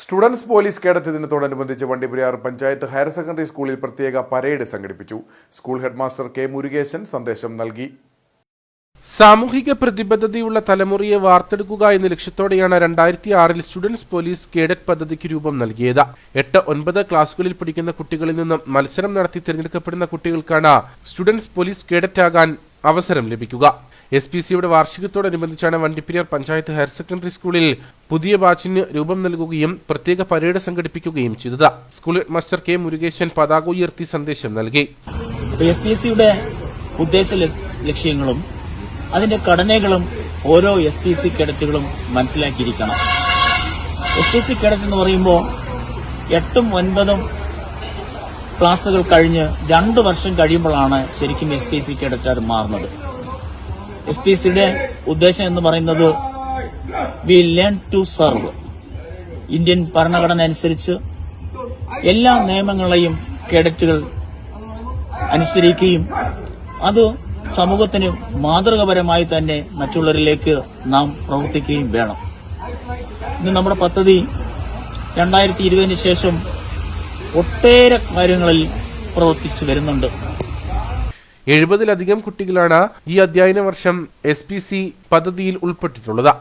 Students police cadet ദിനത്തോടനുബന്ധിച്ച് വണ്ടിപുരിയാർ panchayat higher secondary സ്കൂളിൽ പ്രത്യേക പരേഡ് സംഘടിപ്പിച്ചു. സ്കൂൾ ഹെഡ്മാസ്റ്റർ കെ മുരുകേശൻ സന്ദേശം നൽകി. സാമൂഹിക പ്രതിബദ്ധതയുള്ള തലമുറയെ വാർത്തെടുക്കുക എന്ന ലക്ഷ്യത്തോടെയാണ് രണ്ടായിരത്തി ആറിൽ സ്റ്റുഡൻസ് പോലീസ് കേഡറ്റ് പദ്ധതിക്ക് രൂപം നൽകിയത്. എട്ട് ഒൻപത് ക്ലാസുകളിൽ പഠിക്കുന്ന കുട്ടികളിൽ നിന്നും മത്സരം നടത്തി തിരഞ്ഞെടുക്കപ്പെടുന്ന കുട്ടികൾക്കാണ് സ്റ്റുഡൻസ് പോലീസ് കേഡറ്റ് ആകാൻ അവസരം ലഭിക്കുക. എസ് പി സിയുടെ വാർഷികത്തോടനുബന്ധിച്ചാണ് വണ്ടിപ്പെരിയാർ പഞ്ചായത്ത് ഹയർ സെക്കൻഡറി സ്കൂളിൽ പുതിയ ബാച്ചിന് രൂപം നൽകുകയും പ്രത്യേക പരേഡ് സംഘടിപ്പിക്കുകയും ചെയ്തത്. School head master K Murukesan പതാക ഉയർത്തി സന്ദേശം നൽകി. എസ് പി സിയുടെ ഉദ്ദേശ ലക്ഷ്യങ്ങളും അതിന്റെ ഘടനകളും ഓരോ എസ് പി സി കേഡറ്റുകളും മനസ്സിലാക്കിയിരിക്കണം. എസ് പി സി കേഡറ്റ് എന്ന് പറയുമ്പോൾ എട്ടും ഒൻപതും ക്ലാസ്സുകൾ കഴിഞ്ഞ് രണ്ടു വർഷം കഴിയുമ്പോഴാണ് ശരിക്കും എസ് പി സി കേഡറ്റുകാർ മാറുന്നത്. എസ് പി സിയുടെ ഉദ്ദേശം എന്ന് പറയുന്നത് we learn to serve Indian ഭരണഘടന അനുസരിച്ച് എല്ലാ നിയമങ്ങളെയും കേഡറ്റുകൾ അനുസരിക്കുകയും അത് സമൂഹത്തിന് മാതൃകപരമായി തന്നെ മറ്റുള്ളവരിലേക്ക് നാം പ്രവർത്തിക്കുകയും വേണം. ഇന്ന് നമ്മുടെ പദ്ധതി രണ്ടായിരത്തി ഇരുപതിന് ശേഷം ഒട്ടേറെ കാര്യങ്ങളിൽ പ്രവർത്തിച്ചു വരുന്നുണ്ട്. എഴുപതിലധികം കുട്ടികളാണ് ഈ അധ്യയന വർഷം എസ് പദ്ധതിയിൽ ഉൾപ്പെട്ടിട്ടുള്ളത്.